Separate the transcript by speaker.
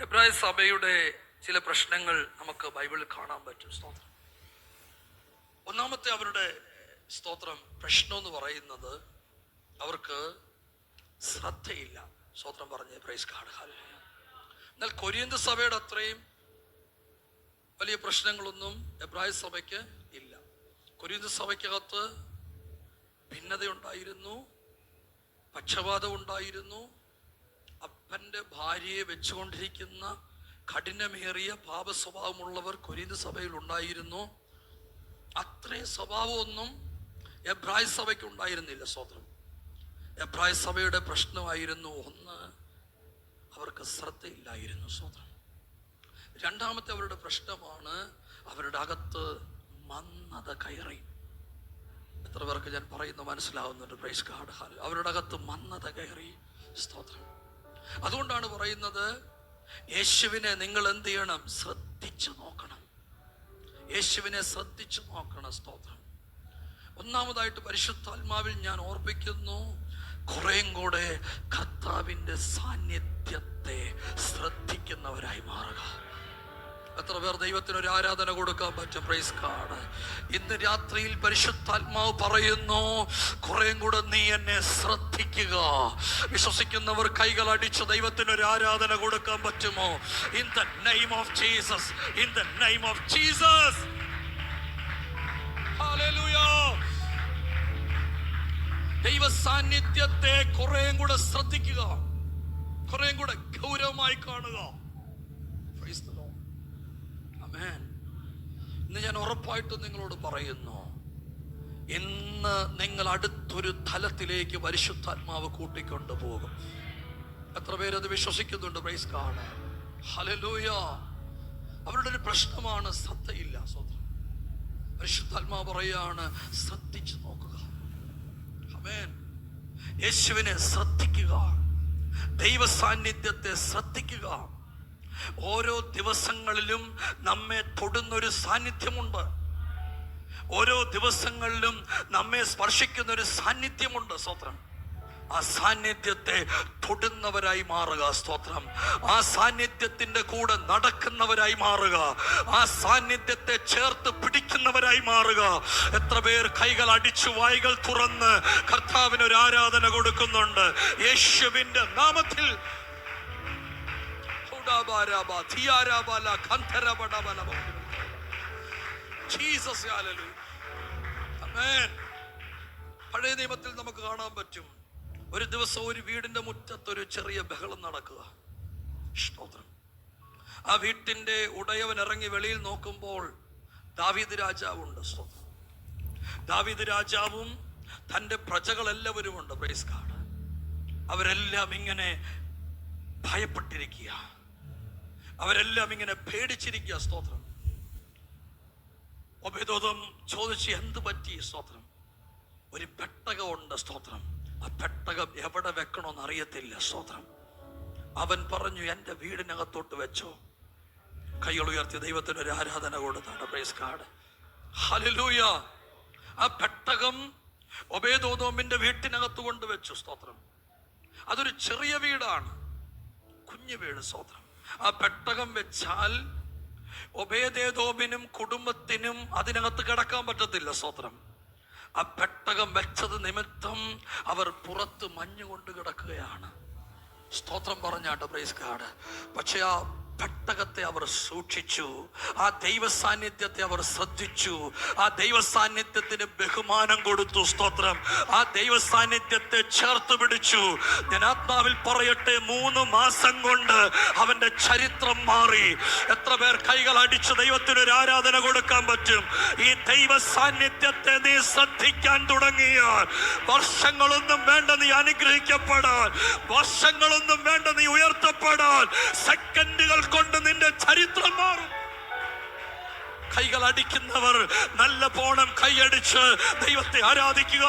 Speaker 1: എബ്രായ സഭയുടെ ചില പ്രശ്നങ്ങൾ നമുക്ക് ബൈബിളിൽ കാണാൻ പറ്റും. സ്തോത്രം. ഒന്നാമത്തെ അവരുടെ സ്തോത്രം പ്രശ്നം എന്ന് പറയുന്നത് അവർക്ക് ശ്രദ്ധയില്ല. സ്തോത്രം പറഞ്ഞ് പ്രൈസ് കാർഡ് എന്നാൽ കൊരിയന്ത സഭയുടെ അത്രയും വലിയ പ്രശ്നങ്ങളൊന്നും എബ്രായ സഭയ്ക്ക് ഇല്ല. കൊരിയന്ത സഭയ്ക്കകത്ത് ഭിന്നതയുണ്ടായിരുന്നു പക്ഷപാതം ഉണ്ടായിരുന്നു അപ്പന്റെ ഭാര്യയെ വെച്ചുകൊണ്ടിരിക്കുന്ന കഠിനമേറിയ പാപ സ്വഭാവമുള്ളവർ കൊരിന്ത് സഭയിൽ ഉണ്ടായിരുന്നു അത്രയും സ്വഭാവമൊന്നും എബ്രായ സഭയ്ക്ക് ഉണ്ടായിരുന്നില്ല സ്വതന്ത്രം. എബ്രായ സഭയുടെ പ്രശ്നമായിരുന്നു ഒന്ന് അവർക്ക് ശ്രദ്ധയില്ലായിരുന്നു സ്വതന്ത്രം. രണ്ടാമത്തെ അവരുടെ പ്രശ്നമാണ് അവരുടെ അകത്ത് മന്നത കയറി. എത്ര പേർക്ക് ഞാൻ പറയുന്ന മനസ്സിലാവുന്നുണ്ട് പ്രൈസ് കാർഡ് ഹാൽ അവരുടെ അകത്ത് മന്നത കയറി സ്തോത്രം അതുകൊണ്ടാണ് പറയുന്നത് യേശുവിനെ നിങ്ങൾ എന്ത് ചെയ്യണം? ശ്രദ്ധിച്ചു നോക്കണം. യേശുവിനെ ശ്രദ്ധിച്ചു നോക്കണം. സ്തോത്രം. ഒന്നാമതായിട്ട് പരിശുദ്ധാത്മാവിൽ ഞാൻ ഓർപ്പിക്കുന്നു കുറേയും കൂടെ കർത്താവിന്റെ സാന്നിധ്യത്തെ ശ്രദ്ധിക്കുന്നവരായി മാറുക. എത്ര പേർ ദൈവത്തിന് ഒരു ആരാധന കൊടുക്കാൻ പറ്റും? പ്രൈസ് കാർഡ് ഇന്ന് രാത്രിയിൽ പരിശുദ്ധാത്മാവ് പറയുന്നു കുറേം കൂടെ നീ എന്നെ ശ്രദ്ധിക്കുക. വിശ്വസിക്കുന്നവർ കൈകൾ അടിച്ച് ദൈവത്തിന് ഒരു ആരാധന കൊടുക്കാൻ പറ്റുമോ? In the name of Jesus in the name of Jesus ദൈവ സാന്നിധ്യത്തെ കുറേം കൂടെ ശ്രദ്ധിക്കുക. കുറേം കൂടെ ഗൗരവമായി കാണുക. ഇന്ന് ഞാൻ ഉറപ്പായിട്ടും നിങ്ങളോട് പറയുന്നു. ഇന്ന് നിങ്ങൾ അടുത്തൊരു തലത്തിലേക്ക് പരിശുദ്ധാത്മാവ് കൂട്ടിക്കൊണ്ടു പോകും എത്ര പേരത് വിശ്വസിക്കുന്നുണ്ട്? പ്രൈസ് കാണാൻ ഹലലൂയ അവരുടെ ഒരു പ്രശ്നമാണ് ശ്രദ്ധയില്ല സ്വന്തം പരിശുദ്ധാത്മാവ് പറയാണ് ശ്രദ്ധിച്ചു നോക്കുക. യേശുവിനെ ശ്രദ്ധിക്കുക. ദൈവ സാന്നിധ്യത്തെ ശ്രദ്ധിക്കുക. ഓരോ ദിവസങ്ങളിലും നമ്മെ തൊടുന്നൊരു സാന്നിധ്യമുണ്ട്. ഓരോ ദിവസങ്ങളിലും നമ്മെ സ്പർശിക്കുന്ന ഒരു സാന്നിധ്യമുണ്ട് സ്തോത്രം. ആ സാന്നിധ്യത്തെ തൊടുന്നവരായി മാറുക സ്തോത്രം. ആ സാന്നിധ്യത്തിന്റെ കൂടെ നടക്കുന്നവരായി മാറുക. ആ സാന്നിധ്യത്തെ ചേർത്ത് പിടിക്കുന്നവരായി മാറുക. എത്ര പേർ കൈകൾ അടിച്ചു വായികൾ തുറന്ന് കർത്താവിന് ഒരു ആരാധന കൊടുക്കുന്നുണ്ട്. യേശുവിന്റെ നാമത്തിൽ. ജീസസ്. പഴയ നിയമത്തിൽ നമുക്ക് കാണാൻ പറ്റും. ഒരു ദിവസം ഒരു വീടിന്റെ മുറ്റത്ത് ഒരു ചെറിയ ബഹളം നടക്കുക. ആ വീട്ടിന്റെ ഉടയവൻ ഇറങ്ങി വെളിയിൽ നോക്കുമ്പോൾ ദാവീദ് രാജാവുണ്ട്. ദാവീദ് രാജാവും തന്റെ പ്രജകളെല്ലാവരും ഉണ്ട് പ്രൈസ് കാർഡ് അവരെല്ലാം ഇങ്ങനെ ഭയപ്പെട്ടിരിക്കുക അവരെല്ലാം ഇങ്ങനെ പേടിച്ചിരിക്കുക സ്തോത്രം. ഒബേദോദം ചോദിച്ച് എന്ത് പറ്റി സ്തോത്രം? ഒരു പെട്ടകമുണ്ട് സ്തോത്രം. ആ പെട്ടകം എവിടെ വെക്കണമെന്ന് അറിയത്തില്ല സ്തോത്രം. അവൻ പറഞ്ഞു എന്റെ വീടിനകത്തോട്ട് വെച്ചോ. കൈകൾ ഉയർത്തി ദൈവത്തിന് ഒരു ആരാധന കൊടുത്താണ് പ്രൈസ് കാർഡ് ഹല്ലേലൂയ ആ പെട്ടകം ഒബേദോദോമിന്റെ വീട്ടിനകത്ത് കൊണ്ട് വെച്ചു സ്തോത്രം. അതൊരു ചെറിയ വീടാണ്. കുഞ്ഞു വീട് സ്തോത്രം. ആ പെട്ടകം വെച്ചാൽ ഒബേദേദോബിനും കുടുംബത്തിനും അതിനകത്ത് കിടക്കാൻ പറ്റത്തില്ല സ്വത്രം. ആ പെട്ടകം വെച്ചത് നിമിത്തം അവർ പുറത്ത് മഞ്ഞുകൊണ്ട് കിടക്കുകയാണ്. സ്തോത്രം പറഞ്ഞാട്ടോ പ്രൈസ് കാർഡ് പക്ഷെ ആ പെട്ടകത്തെ അവർ സൂക്ഷിച്ചു. ആ ദൈവ സാന്നിധ്യത്തെ അവർ ശ്രദ്ധിച്ചു. ആ ദൈവ സാന്നിധ്യത്തിന് ബഹുമാനം കൊടുത്തു സ്തോത്രം. ആ ദൈവ സാന്നിധ്യത്തെ ചേർത്ത് പിടിച്ചു. ഞാൻ ആത്മാവിൽ പറയട്ടെ മൂന്ന് മാസം കൊണ്ട് അവന്റെ ചരിത്രം മാറി. എത്ര പേർ കൈകൾ അടിച്ച് ദൈവത്തിന് ഒരു ആരാധന കൊടുക്കാൻ പറ്റും? ഈ ദൈവ സാന്നിധ്യത്തെ നീ ശ്രദ്ധിക്കാൻ തുടങ്ങിയാൽ വർഷങ്ങളൊന്നും വേണ്ട നീ അനുഗ്രഹിക്കപ്പെടാൻ. വർഷങ്ങളൊന്നും വേണ്ട നീ ഉയർത്തപ്പെടാൻ. സെക്കൻഡുകൾ കൈകൾ അടിക്കുന്നവർ നല്ല പോണം കൈയടിച്ച് ദൈവത്തെ ആരാധിക്കുക.